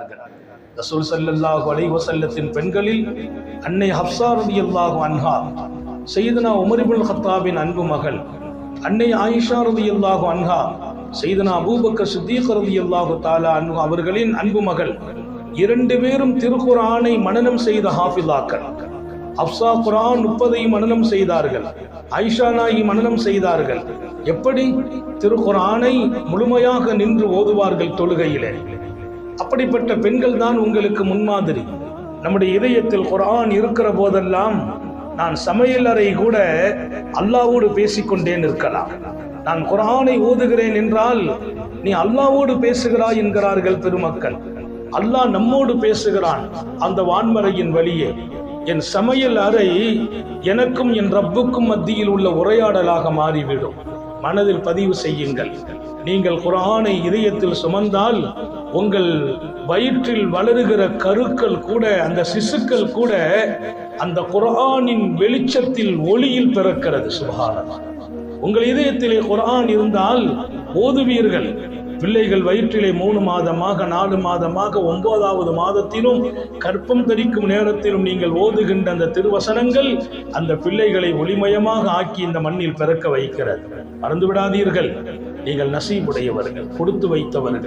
இருக்கிறார்கள் ரசூல் ஸல்லல்லாஹு அலைஹி வஸல்லத்தின் பெண்களில் அன்னை ஹப்ஸா ரலியல்லாஹு அன்ஹா சையதுனா உமர் இப்னுல் கத்தாபின் அன்பு மகள் அன்னை ஆயிஷா ரலியல்லாஹு அன்ஹா சையதுனா அபூபக்கர் சித்தீக் ரலியல்லாஹு தஆலா அன்ஹு அவர்களின் அன்பு மகள். இரண்டு பேரும் திருக்குரானை மனனம் செய்த ஹாஃபிலாக்கள். அப்சா குரான் முப்பதை மனனம் செய்தார்கள். ஐஷா நாயி மனனம் செய்தார்கள். எப்படி? திருக்குர்ஆனை முழுமையாக நின்று ஓதுவார்கள் தொழுகையிலே. அப்படிப்பட்ட பெண்கள் தான் உங்களுக்கு முன்மாதிரி. நம்முடைய இதயத்தில் குரான் இருக்கிற போதெல்லாம் நான் சமையல் அறை கூட அல்லாவோடு பேசிக்கொண்டேன் இருக்கலாம் நான் குரானை ஓதுகிறேன் என்றால் நீ அல்லாவோடு பேசுகிறாய் என்கிறார்கள் பெருமக்கள். அல்லாஹ் நம்மோடு பேசுகிறான் அந்த வான்மறையின் வழியே. என் சமையல் அறை எனக்கும் என் ரப்புக்கும் மத்தியில் உள்ள உரையாடலாக மாறிவிடும். மனதில் பதிவு செய்யுங்கள். நீங்கள் குரானை இதயத்தில் சுமந்தால் உங்கள் வயிற்றில் வளருகிற கருக்கள் கூட அந்த சிசுக்கள் கூட அந்த குரானின் வெளிச்சத்தில் ஒளியில் பிறக்கிறது. சுபஹானல்லாஹ் உங்கள் இதயத்திலே குரான் இருந்தால் ஓதுவீர்கள். பிள்ளைகள் வயிற்றிலே மூணு மாதமாக நாலு மாதமாக ஒன்பதாவது மாதத்திலும் கற்பம் தரிக்கும் நேரத்திலும் நீங்கள் ஓதுகின்ற அந்த திருவசனங்கள் அந்த பிள்ளைகளை ஒளிமயமாக ஆக்கி இந்த மண்ணில் பிறக்க வைக்கிறது. மறந்து விடாதீர்கள் நீங்கள் நசீபுடையவர்கள் கொடுத்து வைத்தவர்கள்.